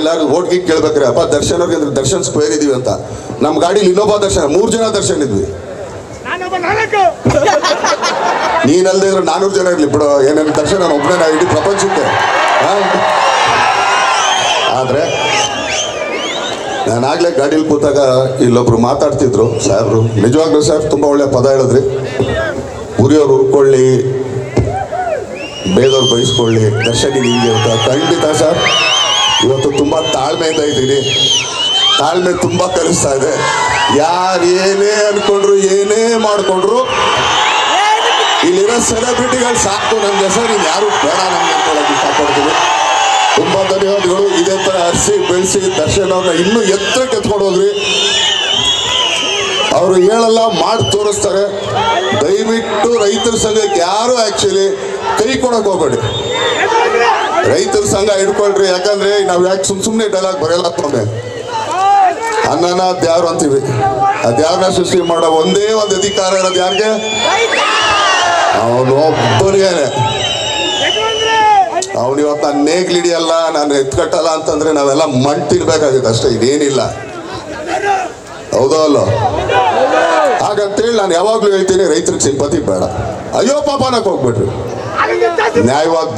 ಎಲ್ಲಾರು ಓಟ್ ಗೀಟ್ ಕೇಳ್ಬೇಕ್ರೆ ಅಪ್ಪ ದರ್ಶನ್ ಅವ್ರಿಗೆ ಅಂದ್ರೆ ದರ್ಶನ್ ಸ್ಕ್ವೇರ್ ಇದೀವಿ ಅಂತ. ನಮ್ಮ ಗಾಡಿಲಿ ಇನ್ನೊಬ್ಬ ದರ್ಶನ ಮೂರು ಜನ ದರ್ಶನ್ ಇದ್ವಿ. ನೀನಲ್ದೇ ಇದ್ರೆ ನಾನೂರು ಜನ ಇರ್ಲಿ ಬಿಡು ಏನೇನು ದರ್ಶನ ನಾನು ಒಬ್ಬನೇ ನಾ ಇಡೀ ಪ್ರಪಂಚಕ್ಕೆ. ಆದರೆ ಆದ್ರೆ ನಾನಾಗ್ಲೇ ಗಾಡೀಲಿ ಕೂತಾಗ ಇಲ್ಲೊಬ್ರು ಮಾತಾಡ್ತಿದ್ರು ಸಾಹೇಬ್ರು ನಿಜವಾಗ್ಲೂ ಸಾಹೇಬ್ ತುಂಬಾ ಒಳ್ಳೆ ಪದ ಹೇಳಿದ್ರಿ. ಉರಿಯೋರು ಉರ್ಕೊಳ್ಳಿ ಬೇಗವ್ರು ಬಯಸ್ಕೊಳ್ಳಿ ದರ್ಶನಿಗೆ ಹಿಂಗೆ ಅಂತ. ಖಂಡಿತ ಸರ್. ಇವತ್ತು ತುಂಬಾ ತಾಳ್ಮೆಯಿಂದ ಇದ್ದೀನಿ. ತಾಳ್ಮೆ ತುಂಬಾ ಕಲಿಸ್ತಾ ಇದೆ. ಯಾರು ಏನೇ ಅನ್ಕೊಂಡ್ರು, ಏನೇ ಮಾಡ್ಕೊಂಡ್ರು, ಇಲ್ಲಿರೋ ಸೆಲೆಬ್ರಿಟಿಗಳು ಸಾಕು. ನಮ್ಗೆ ಹೆಸರು ಯಾರು? ಬೇಡ ನಮ್ಗೆ ಅನ್ಕೊಳ್ಳೋಕೆ ಇಷ್ಟಪಡ್ತೀನಿ. ತುಂಬಾ ಧನ್ಯವಾದಗಳು. ಇದೇ ತರ ಹರಿಸಿ ಬೆಳೆಸಿ ದರ್ಶನ್ ಅವ್ರನ್ನ ಇನ್ನೂ ಎತ್ತರಕ್ಕೆ ಎತ್ಕೊಂಡು ಹೋದ್ರಿ ಅವರು ಹೇಳಲ್ಲ, ಮಾಡಿ ತೋರಿಸ್ತಾರೆ. ದಯವಿಟ್ಟು ರೈತರ ಸಂಘಕ್ಕೆ ಯಾರು ಆಕ್ಚುಲಿ ಕೈ ಕೊಡಕ್ ಹೋಗ್ಬೇಡಿ. ರೈತರ ಸಂಘ ಹಿಡ್ಕೊಳ್ರಿ, ಯಾಕಂದ್ರೆ ನಾವ್ ಯಾಕೆ ಸುಮ್ ಸುಮ್ನೆ ಡೈಲಾಗ್ ಬರೆಯಲ್ಲ ತೊಂದ್ರೆ ಅನ್ನನ ದ್ಯಾರು ಅಂತೀವಿ. ಅದ್ಯಾರನ್ನ ಸೃಷ್ಟಿ ಮಾಡೋ ಒಂದೇ ಒಂದು ಅಧಿಕಾರ ಇರೋದು ಯಾರಿಗೆ? ಅವನು ಒಬ್ಬನಿಗೇನೆ ಅವನು ಇವತ್ತು ನಾನು ನೇಗ್ಲಿಡಿಯಲ್ಲ ನಾನು ಎತ್ಕಟ್ಟಲ್ಲ ಅಂತಂದ್ರೆ ನಾವೆಲ್ಲ ಮಂಟಿರ್ಬೇಕಾಗಿತ್ತು ಅಷ್ಟೇ, ಇದೇನಿಲ್ಲ. ಹೌದೋ ಅಲ್ಲೋ? ಹಾಗಂತೇಳಿ ನಾನು ಯಾವಾಗ್ಲೂ ಹೇಳ್ತೀನಿ, ರೈತರಿಗೆ ಸಿಂಪತಿ ಬೇಡ. ಅಯ್ಯೋ ಪಾಪ ಹೋಗ್ಬಿಟ್ರಿ ನ್ಯಾಯವಾಗಿ